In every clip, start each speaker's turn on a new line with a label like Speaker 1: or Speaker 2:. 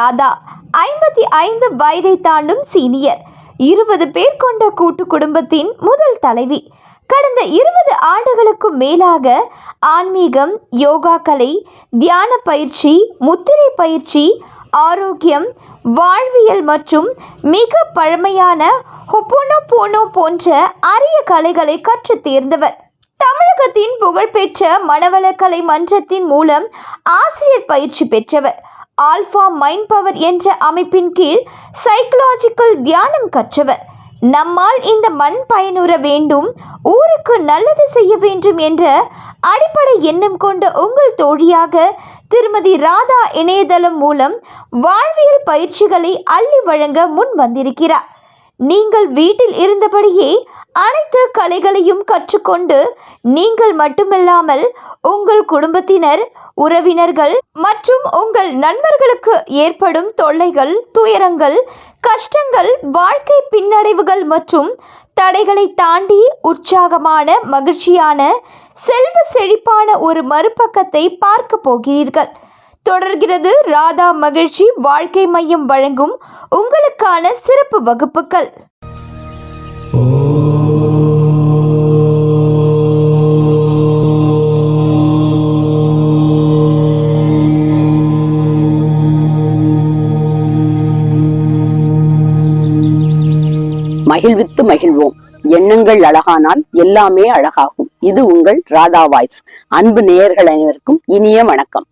Speaker 1: ராதா. ஐம்பத்தி ஐந்து வயதை தாண்டும் சீனியர். இருபது பேர் கொண்ட கூட்டு குடும்பத்தின் முதல் தலைவி. கடந்த இருபது ஆண்டுகளுக்கும் மேலாக ஆன்மீகம் யோகா கலை தியான பயிற்சி முத்திரை பயிற்சி ஆரோக்கியம் வாழ்வியல் மற்றும் மிக பழமையான ஹொப்போனோபோனோ போன்ற அரிய கலைகளை கற்றுத் தேர்ந்தவர். தமிழகத்தின் புகழ்பெற்ற மனவளக்கலை மன்றத்தின் மூலம் ஆசிரியர் பயிற்சி பெற்றவர். ஆல்ஃபா மைண்ட் பவர் என்ற அமைப்பின் கீழ் சைக்கலாஜிக்கல் தியானம் கற்றவர். நம்மால் இந்த மண் பயனுற வேண்டும் ஊருக்கு நல்லது செய்ய வேண்டும் என்ற அடிப்படை எண்ணம் கொண்ட உங்கள் தோழியாக திருமதி ராதா இணையதளம் மூலம் வாழ்வியல் பயிற்சிகளை அள்ளி வழங்க முன் வந்திருக்கிறார். நீங்கள் வீட்டில் இருந்தபடியே அனைத்து கலைகளையும் கற்றுக்கொண்டு நீங்கள் மட்டுமில்லாமல் உங்கள் குடும்பத்தினர் உறவினர்கள் மற்றும் உங்கள் நண்பர்களுக்கு ஏற்படும் தொல்லைகள் துயரங்கள் கஷ்டங்கள் வாழ்க்கை பின்னடைவுகள் மற்றும் தடைகளை தாண்டி உற்சாகமான மகிழ்ச்சியான செல்வ செழிப்பான ஒரு மறுபக்கத்தை பார்க்க போகிறீர்கள். தொடர்கிறது. ராதா மகிழ்ச்சி வாழ்க்கை மையம் வழங்கும் உங்களுக்கான சிறப்பு வகுப்புகள்.
Speaker 2: மகிழ்வித்து மகிழ்வோம். எண்ணங்கள் அழகானால் எல்லாமே அழகாகும். இது உங்கள் ராதா வாய்ஸ். அன்பு நேயர்கள் அனைவருக்கும் இனிய வணக்கம்.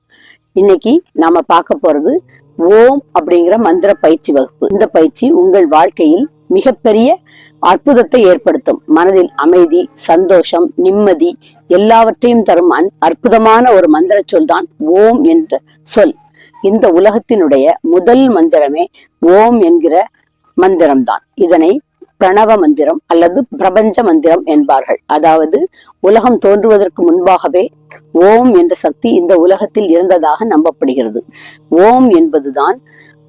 Speaker 2: இன்னைக்கு நாம பார்க்க போறது ஓம் அப்படிங்கிற மந்திர பயிற்சி வகுப்பு. இந்த பயிற்சி உங்கள் வாழ்க்கையில் மிகப்பெரிய அற்புதத்தை ஏற்படுத்தும். மனதில் அமைதி சந்தோஷம் நிம்மதி எல்லாவற்றையும் தரும் அற்புதமான ஒரு மந்திர சொல் தான் ஓம் என்ற சொல். இந்த உலகத்தினுடைய முதல் மந்திரமே ஓம் என்கிற மந்திரம்தான். இதனை பிரணவ மந்திரம் அல்லது பிரபஞ்ச மந்திரம் என்பார்கள். அதாவது உலகம் தோன்றுவதற்கு முன்பாகவே ஓம் என்ற சக்தி இந்த உலகத்தில் இருந்ததாக நம்பப்படுகிறது. ஓம் என்பதுதான்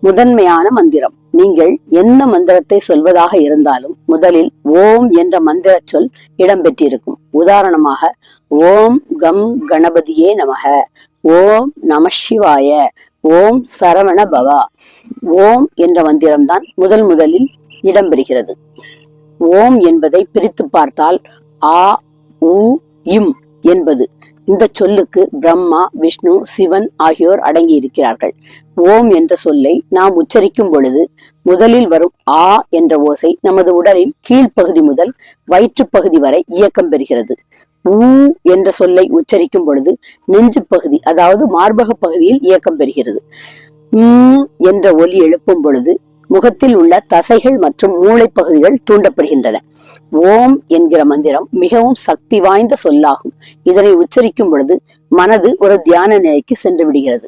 Speaker 2: முதன்மையான மந்திரம். நீங்கள் என்ன மந்திரத்தை சொல்வதாக இருந்தாலும் முதலில் ஓம் என்ற மந்திர சொல் இடம்பெற்றிருக்கும். உதாரணமாக ஓம் கம் கணபதியே நமக ஓம் நம சிவாய ஓம் சரவண பவா. ஓம் என்ற மந்திரம்தான் முதல் முதலில் இடம்பெறுகிறது. ஓம் என்பதை பிரித்து பார்த்தால் ஆ உ இம் என்பது இந்த சொல்லுக்கு பிரம்மா விஷ்ணு சிவன் ஆகியோர் அடங்கி இருக்கிறார்கள் ஓம் என்ற சொல்லை நாம் உச்சரிக்கும் பொழுது முதலில் வரும் ஆ என்ற ஓசை நமது உடலின் கீழ்ப்பகுதி முதல் வயிற்றுப் பகுதி வரை இயக்கம் பெறுகிறது. ஊ என்ற சொல்லை உச்சரிக்கும் பொழுது நெஞ்சு பகுதி அதாவது மார்பக பகுதியில் இயக்கம் பெறுகிறது. என்ற ஒலி எழுப்பும் பொழுது முகத்தில் உள்ள தசைகள் மற்றும் மூளை பகுதிகள் தூண்டப்படுகின்றன. ஓம் என்கிற மந்திரம் மிகவும் சக்தி வாய்ந்த சொல்லாகும். இதனை உச்சரிக்கும் பொழுது மனது ஒரு தியான நிலைக்கு சென்று விடுகிறது.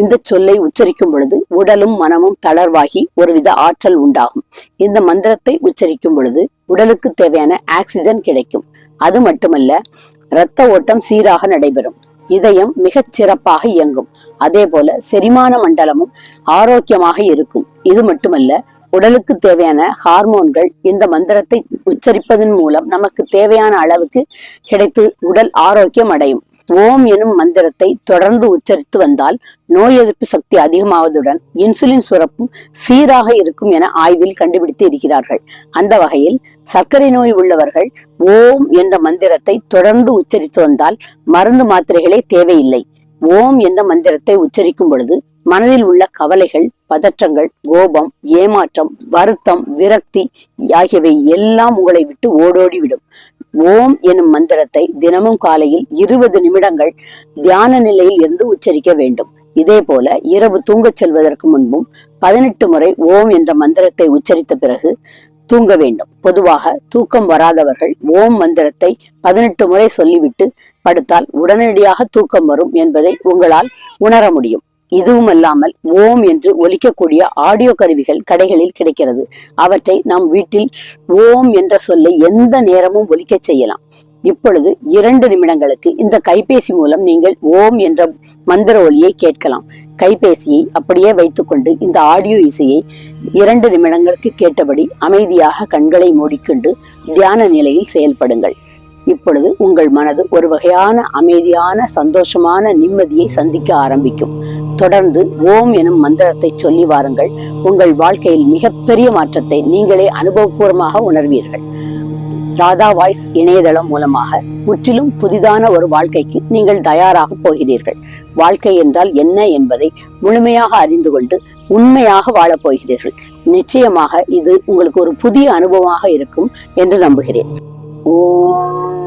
Speaker 2: இந்த சொல்லை உச்சரிக்கும் பொழுது உடலும் மனமும் தளர்வாகி ஒருவித ஆற்றல் உண்டாகும். இந்த மந்திரத்தை உச்சரிக்கும் பொழுது உடலுக்கு தேவையான ஆக்சிஜன் கிடைக்கும். அது மட்டுமல்ல இரத்த ஓட்டம் சீராக நடைபெறும். இதயம் மிகச் சிறப்பாக இயங்கும். அதே போல செரிமான மண்டலமும் ஆரோக்கியமாக இருக்கும். இது மட்டுமல்ல உடலுக்கு தேவையான ஹார்மோன்கள் இந்த மந்திரத்தை உச்சரிப்பதன் மூலம் நமக்கு தேவையான அளவுக்கு கிடைத்து உடல் ஆரோக்கியம் அடையும். ஓம் எனும் மந்திரத்தை தொடர்ந்து உச்சரித்து வந்தால் நோய் எதிர்ப்பு சக்தி அதிகமாவதுடன் இன்சுலின் சுரப்பும் சீராக இருக்கும் என ஆய்வில் கண்டுபிடித்து இருக்கிறார்கள். அந்த வகையில் சர்க்கரை நோய் உள்ளவர்கள் ஓம் என்ற மந்திரத்தை தொடர்ந்து உச்சரித்து வந்தால் மருந்து மாத்திரைகளே தேவையில்லை. ஓம் என்ற மந்திரத்தை உச்சரிக்கும் பொழுது மனதில் உள்ள கவலைகள் பதற்றங்கள் கோபம் ஏமாற்றம் வருத்தம் விரக்தி ஆகியவை எல்லாம் உங்களை விட்டு ஓடோடி விடும் ஓம் எனும் மந்திரத்தை தினமும் காலையில் இருபது நிமிடங்கள் தியான நிலையில் இருந்து உச்சரிக்க வேண்டும். இதே போல இரவு தூங்கச் செல்வதற்கு முன்பும் பதினெட்டு முறை ஓம் என்ற மந்திரத்தை உச்சரித்த பிறகு தூங்க வேண்டும். பொதுவாக தூக்கம் வராதவர்கள் ஓம் மந்திரத்தை பதினெட்டு முறை சொல்லிவிட்டு படுத்தால் உடனடியாக தூக்கம் வரும் என்பதை உங்களால் உணர முடியும். இதுவும் அல்லாமல் ஓம் என்று ஒலிக்கக்கூடிய ஆடியோ கருவிகள் கடைகளில் கிடைக்கிறது. அவற்றை நம் வீட்டில் ஓம் என்ற சொல்லை எந்த நேரமும் ஒலிக்க செய்யலாம். இப்பொழுது இரண்டு நிமிடங்களுக்கு இந்த கைபேசி மூலம் நீங்கள் ஓம் என்ற மந்திர ஒலியை கேட்கலாம். கைபேசியை அப்படியே வைத்துக்கொண்டு இந்த ஆடியோ இசையை இரண்டு நிமிடங்களுக்கு கேட்டபடி அமைதியாக கண்களை மூடிக்கொண்டு தியான நிலையில் செயல்படுங்கள். இப்பொழுது உங்கள் மனது ஒரு வகையான அமைதியான சந்தோஷமான நிம்மதியை சந்திக்க ஆரம்பிக்கும். தொடர்ந்து ஓம் எனும் மந்திரத்தை சொல்லி வாருங்கள். உங்கள் வாழ்க்கையில் மிகப்பெரிய மாற்றத்தை நீங்களே அனுபவபூர்வமாக உணர்வீர்கள். ராதா வாய்ஸ் இணையதளம் மூலமாக முற்றிலும் புதிதான ஒரு வாழ்க்கைக்கு நீங்கள் தயாராக போகிறீர்கள். வாழ்க்கை என்றால் என்ன என்பதை முழுமையாக அறிந்து கொண்டு உண்மையாக வாழப் போகிறீர்கள். நிச்சயமாக இது உங்களுக்கு ஒரு புதிய அனுபவமாக இருக்கும் என்று நம்புகிறேன். 我。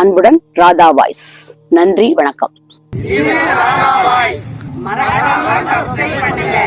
Speaker 2: அன்புடன் ராதா வாய்ஸ். நன்றி வணக்கம்.
Speaker 3: மறக்காம சப்ஸ்கிரைப் பண்ணுங்க.